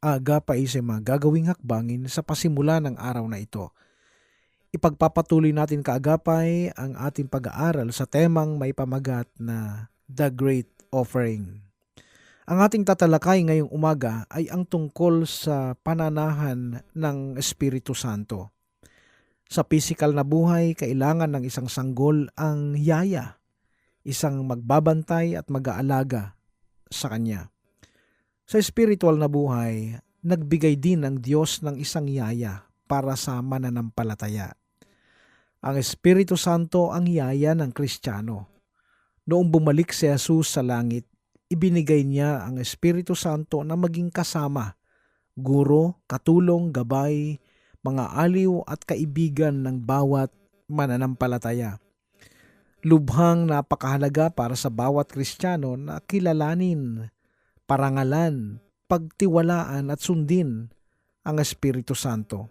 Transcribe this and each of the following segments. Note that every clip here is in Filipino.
Agapay sa mga gagawing hakbangin sa pasimula ng araw na ito. Ipagpapatuloy natin kaagapay ang ating pag-aaral sa temang may pamagat na The Great Offering. Ang ating tatalakay ngayong umaga ay ang tungkol sa pananahan ng Espiritu Santo. Sa pisikal na buhay, kailangan ng isang sanggol ang yaya isang magbabantay at mag-aalaga sa Kanya. Sa spiritual na buhay, nagbigay din ang Diyos ng isang yaya para sa mananampalataya. Ang Espiritu Santo ang yaya ng Kristiyano. Noong bumalik si Jesus sa langit, ibinigay niya ang Espiritu Santo na maging kasama, guro, katulong, gabay, mga aliw at kaibigan ng bawat mananampalataya lubhang napakahalaga para sa bawat Kristiyano na kilalanin, parangalan, pagtiwalaan at sundin ang Espiritu Santo.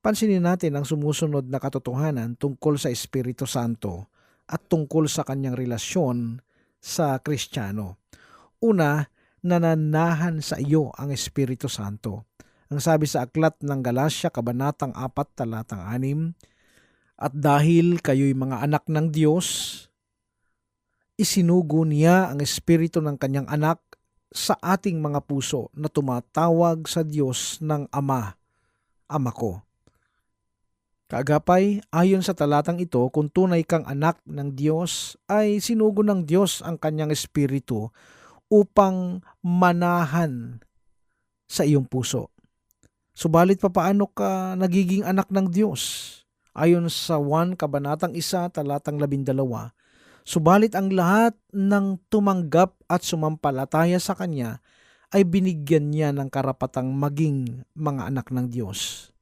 Pansinin natin ang sumusunod na katotohanan tungkol sa Espiritu Santo at tungkol sa kanyang relasyon sa Kristiyano. Una, nananahan sa iyo ang Espiritu Santo. Ang sabi sa aklat ng Galasya, Kabanatang 4, talatang 6, at dahil kayo'y mga anak ng Diyos, isinugo niya ang espiritu ng kanyang anak sa ating mga puso na tumatawag sa Diyos ng Ama, Ama ko. Kaagapay, ayon sa talatang ito, kung tunay kang anak ng Diyos, ay sinugo ng Diyos ang kanyang espiritu upang manahan sa iyong puso. Subalit pa paano ka nagiging anak ng Diyos? ayon sa 1 Kabanatang 1 talatang 12. Subalit ang lahat ng tumanggap at sumampalataya sa Kanya ay binigyan niya ng karapatang maging mga anak ng Diyos.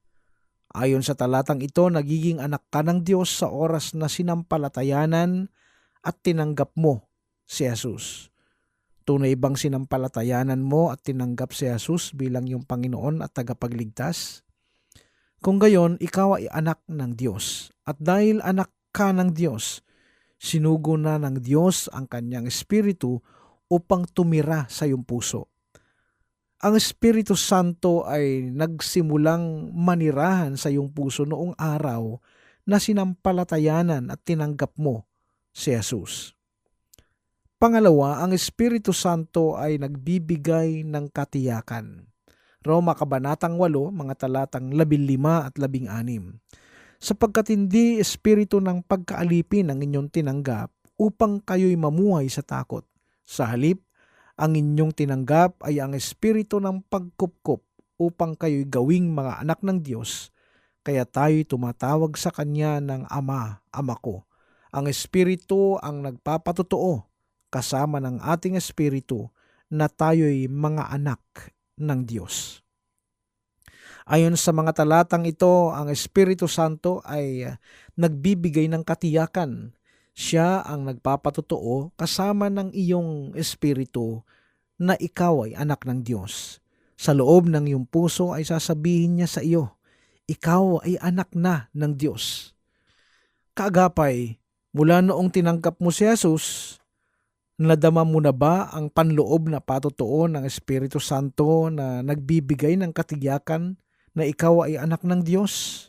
Ayon sa talatang ito, nagiging anak ka ng Diyos sa oras na sinampalatayanan at tinanggap mo si Jesus. Tunay bang sinampalatayanan mo at tinanggap si Jesus bilang yung Panginoon at tagapagligtas? Kung gayon, ikaw ay anak ng Diyos. At dahil anak ka ng Diyos, sinugo na ng Diyos ang kanyang espiritu upang tumira sa iyong puso. Ang Espiritu Santo ay nagsimulang manirahan sa iyong puso noong araw na sinampalatayanan at tinanggap mo si Jesus. Pangalawa, ang Espiritu Santo ay nagbibigay ng katiyakan. Roma Kabanatang 8, mga talatang 15 at 16. Sapagkat hindi espiritu ng pagkaalipin ang inyong tinanggap upang kayo'y mamuhay sa takot. Sa halip, ang inyong tinanggap ay ang espiritu ng pagkupkup upang kayo'y gawing mga anak ng Diyos. Kaya tayo'y tumatawag sa Kanya ng Ama, Ama ko. Ang espiritu ang nagpapatotoo kasama ng ating espiritu na tayo'y mga anak ng Diyos. Ayon sa mga talatang ito, ang Espiritu Santo ay ah, nagbibigay ng katiyakan. Siya ang nagpapatotoo kasama ng iyong espiritu na ikaw ay anak ng Diyos. Sa loob ng iyong puso ay sasabihin niya sa iyo, ikaw ay anak na ng Diyos. Kaagapay, mula noong tinanggap mo si Jesus, Nadama mo na ba ang panloob na patotoo ng Espiritu Santo na nagbibigay ng katiyakan na ikaw ay anak ng Diyos?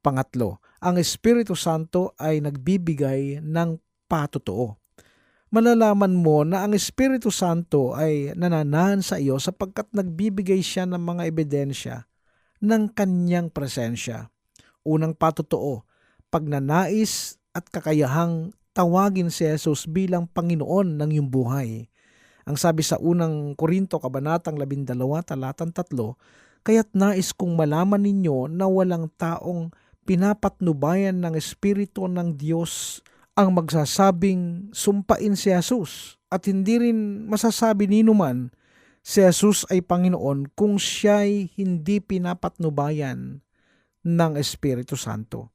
Pangatlo, ang Espiritu Santo ay nagbibigay ng patotoo. Malalaman mo na ang Espiritu Santo ay nananahan sa iyo sapagkat nagbibigay siya ng mga ebidensya ng kanyang presensya. Unang patotoo, pagnanais at kakayahang tawagin si Jesus bilang Panginoon ng iyong buhay. Ang sabi sa unang Korinto Kabanatang 12, talatang 3, Kaya't nais kong malaman ninyo na walang taong pinapatnubayan ng Espiritu ng Diyos ang magsasabing sumpain si Jesus at hindi rin masasabi ni numan si Jesus ay Panginoon kung siya'y hindi pinapatnubayan ng Espiritu Santo.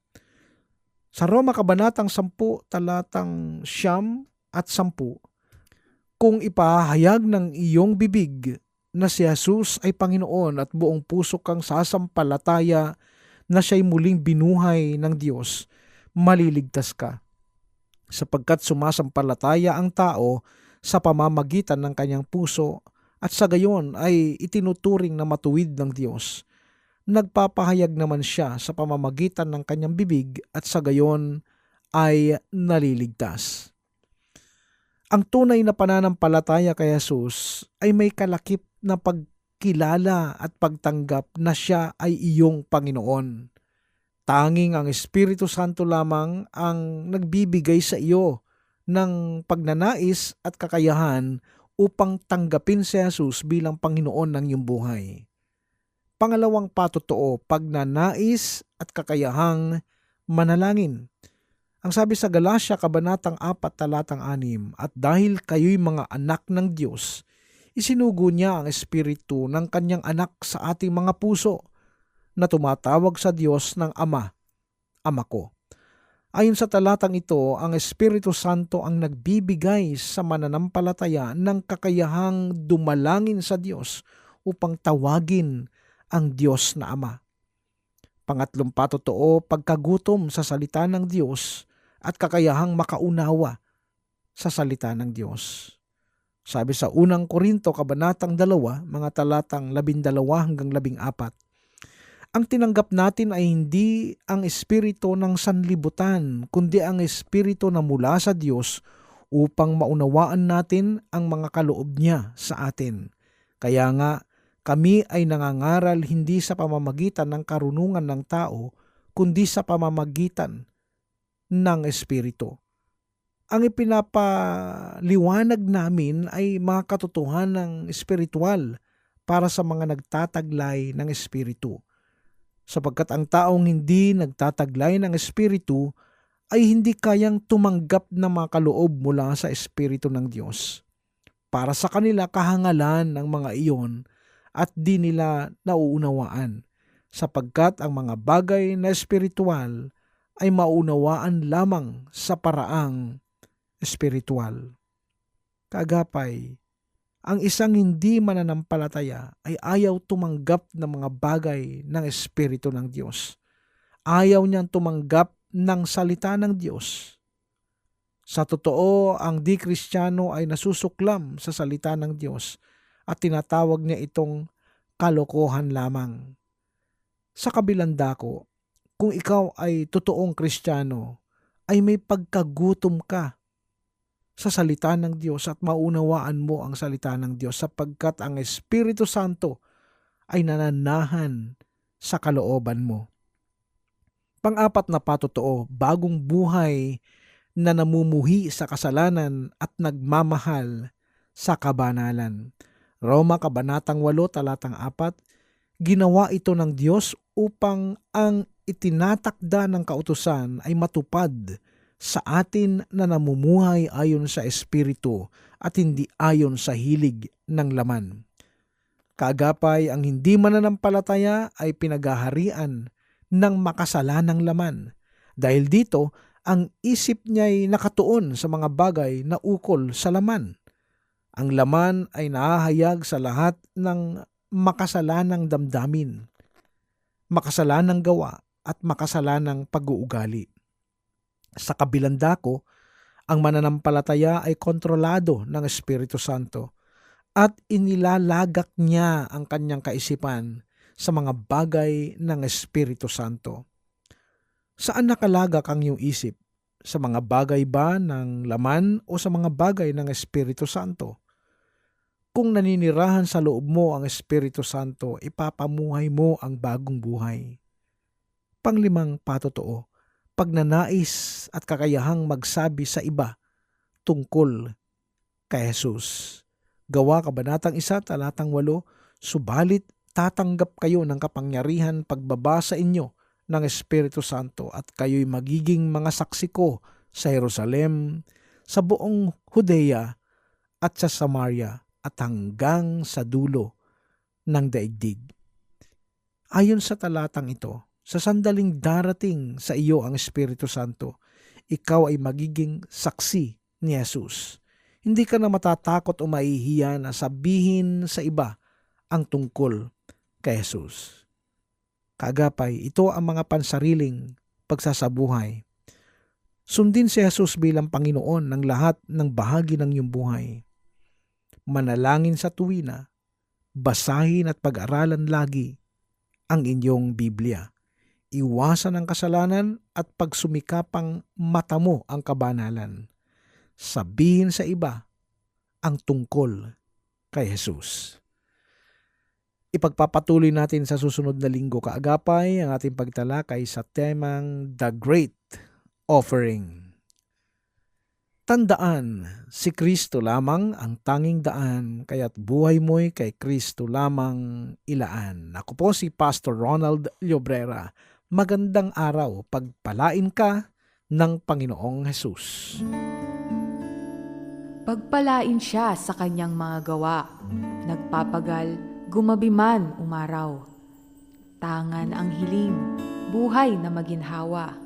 Sa Roma Kabanatang 10, talatang siyam at sampu, kung ipahayag ng iyong bibig na si Jesus ay Panginoon at buong puso kang sasampalataya na siya'y muling binuhay ng Diyos, maliligtas ka. Sapagkat sumasampalataya ang tao sa pamamagitan ng kanyang puso at sa gayon ay itinuturing na matuwid ng Diyos. Nagpapahayag naman siya sa pamamagitan ng kanyang bibig at sa gayon ay naliligtas. Ang tunay na pananampalataya kay Jesus ay may kalakip na pagkilala at pagtanggap na siya ay iyong Panginoon. Tanging ang Espiritu Santo lamang ang nagbibigay sa iyo ng pagnanais at kakayahan upang tanggapin si Jesus bilang Panginoon ng iyong buhay. Pangalawang patotoo, pagnanais at kakayahang manalangin. Ang sabi sa Galatia, Kabanatang 4, Talatang 6, At dahil kayo'y mga anak ng Diyos, isinugo niya ang Espiritu ng kanyang anak sa ating mga puso na tumatawag sa Diyos ng Ama, Ama ko. Ayon sa talatang ito, ang Espiritu Santo ang nagbibigay sa mananampalataya ng kakayahang dumalangin sa Diyos upang tawagin ang Diyos na Ama. Pangatlong patotoo, pagkagutom sa salita ng Diyos at kakayahang makaunawa sa salita ng Diyos. Sabi sa unang Korinto, Kabanatang 2, mga talatang 12 hanggang 14, ang tinanggap natin ay hindi ang espiritu ng sanlibutan, kundi ang espiritu na mula sa Diyos upang maunawaan natin ang mga kaloob niya sa atin. Kaya nga, kami ay nangangaral hindi sa pamamagitan ng karunungan ng tao, kundi sa pamamagitan ng Espiritu. Ang ipinapaliwanag namin ay mga katotohanan ng espiritual para sa mga nagtataglay ng Espiritu sapagkat ang taong hindi nagtataglay ng Espiritu ay hindi kayang tumanggap ng mga kaloob mula sa Espiritu ng Diyos. Para sa kanila kahangalan ng mga iyon at di nila nauunawaan sapagkat ang mga bagay na espiritual ay maunawaan lamang sa paraang espiritual. Kagapay, ang isang hindi mananampalataya ay ayaw tumanggap ng mga bagay ng Espiritu ng Diyos. Ayaw niyang tumanggap ng salita ng Diyos. Sa totoo, ang di-Kristyano ay nasusuklam sa salita ng Diyos at tinatawag niya itong kalokohan lamang. Sa kabilang dako, kung ikaw ay totoong Kristiyano, ay may pagkagutom ka sa salita ng Diyos at maunawaan mo ang salita ng Diyos sapagkat ang Espiritu Santo ay nananahan sa kalooban mo. Pang-apat na patotoo, bagong buhay na namumuhi sa kasalanan at nagmamahal sa kabanalan. Roma Kabanatang 8, Talatang 4, Ginawa ito ng Diyos upang ang itinatakda ng kautusan ay matupad sa atin na namumuhay ayon sa Espiritu at hindi ayon sa hilig ng laman. Kaagapay ang hindi mananampalataya ay pinaghaharian ng makasalanang laman. Dahil dito, ang isip niya ay nakatuon sa mga bagay na ukol sa laman. Ang laman ay nahahayag sa lahat ng makasalanang damdamin, makasalanang gawa at makasalanang pag-uugali. Sa kabilang dako, ang mananampalataya ay kontrolado ng Espiritu Santo at inilalagak niya ang kanyang kaisipan sa mga bagay ng Espiritu Santo. Saan nakalagak ang iyong isip? Sa mga bagay ba ng laman o sa mga bagay ng Espiritu Santo? Kung naninirahan sa loob mo ang Espiritu Santo, ipapamuhay mo ang bagong buhay. Panglimang patotoo, pagnanais at kakayahang magsabi sa iba tungkol kay Jesus. Gawa Kabanatang 1, Talatang 8, Subalit tatanggap kayo ng kapangyarihan pagbaba sa inyo ng Espiritu Santo at kayo'y magiging mga saksi ko sa Jerusalem, sa buong Judea at sa Samaria at hanggang sa dulo ng daigdig. Ayon sa talatang ito, sa sandaling darating sa iyo ang Espiritu Santo, ikaw ay magiging saksi ni Jesus. Hindi ka na matatakot o mahihiya na sabihin sa iba ang tungkol kay Jesus. Kagapay, ito ang mga pansariling pagsasabuhay. Sundin si Jesus bilang Panginoon ng lahat ng bahagi ng iyong buhay. Manalangin sa tuwina, basahin at pag-aralan lagi ang inyong Biblia. Iwasan ang kasalanan at pagsumikapang mata mo ang kabanalan. Sabihin sa iba ang tungkol kay Jesus. Ipagpapatuloy natin sa susunod na linggo kaagapay ang ating pagtalakay sa temang The Great Offering. Tandaan, si Kristo lamang ang tanging daan, kaya't buhay mo'y kay Kristo lamang ilaan. Ako po si Pastor Ronald Llobrera. Magandang araw, pagpalain ka ng Panginoong Hesus. Pagpalain siya sa kanyang mga gawa. Nagpapagal, gumabi man umaraw. Tangan ang hiling, buhay na maginhawa.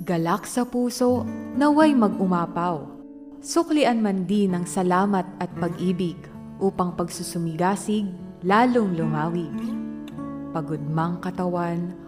Galak sa puso, naway mag-umapaw. Suklian man din ng salamat at pag-ibig upang pagsusumigasig lalong lumawig. Pagod mang katawan,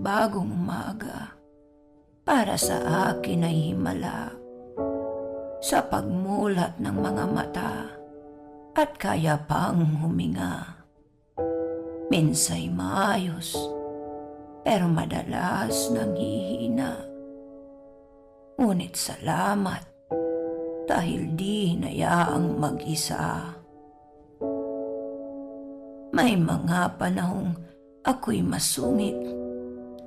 Bagong umaga para sa akin ay himala sa pagmulat ng mga mata at kaya pang huminga. Minsay maayos, pero madalas nanghihina. Ngunit salamat dahil di hinayaang mag-isa. May mga panahong ako'y masungit,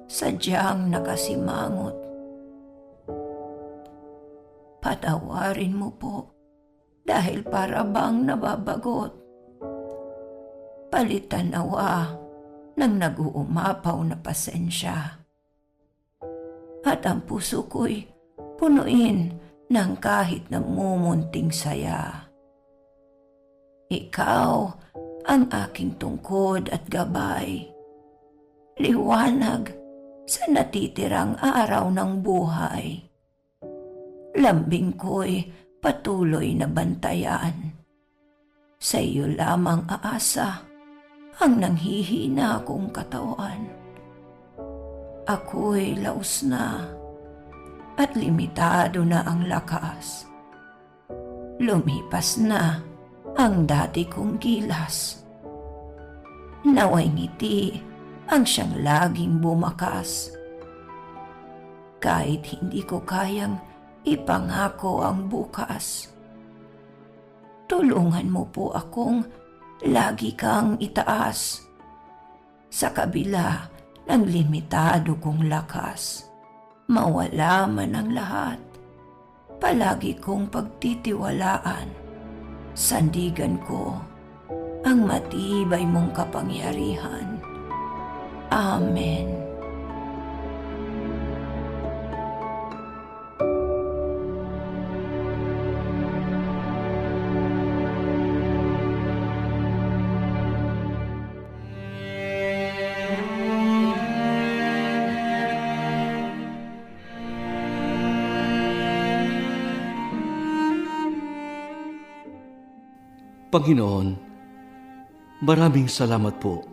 sadyang nakasimangot. Patawarin mo po dahil para bang nababagot. Palitan nawa ng nag-uumapaw na pasensya. At ang puso ko'y punuin ng kahit namumunting saya. Ikaw ang aking tungkod at gabay. Liwanag sa natitirang araw ng buhay. Lambing ko'y patuloy na bantayan. Sa iyo lamang aasa ang nanghihina kong katawan. Ako'y laos na at limitado na ang lakas. Lumipas na ang dati kong gilas. Naway ngiti ang siyang laging bumakas. Kahit hindi ko kayang ipangako ang bukas. Tulungan mo po akong lagi kang itaas sa kabila ng limitado kong lakas. Mawala man ang lahat, palagi kong pagtitiwalaan sandigan ko ang matibay mong kapangyarihan. Amen. Panginoon, maraming salamat po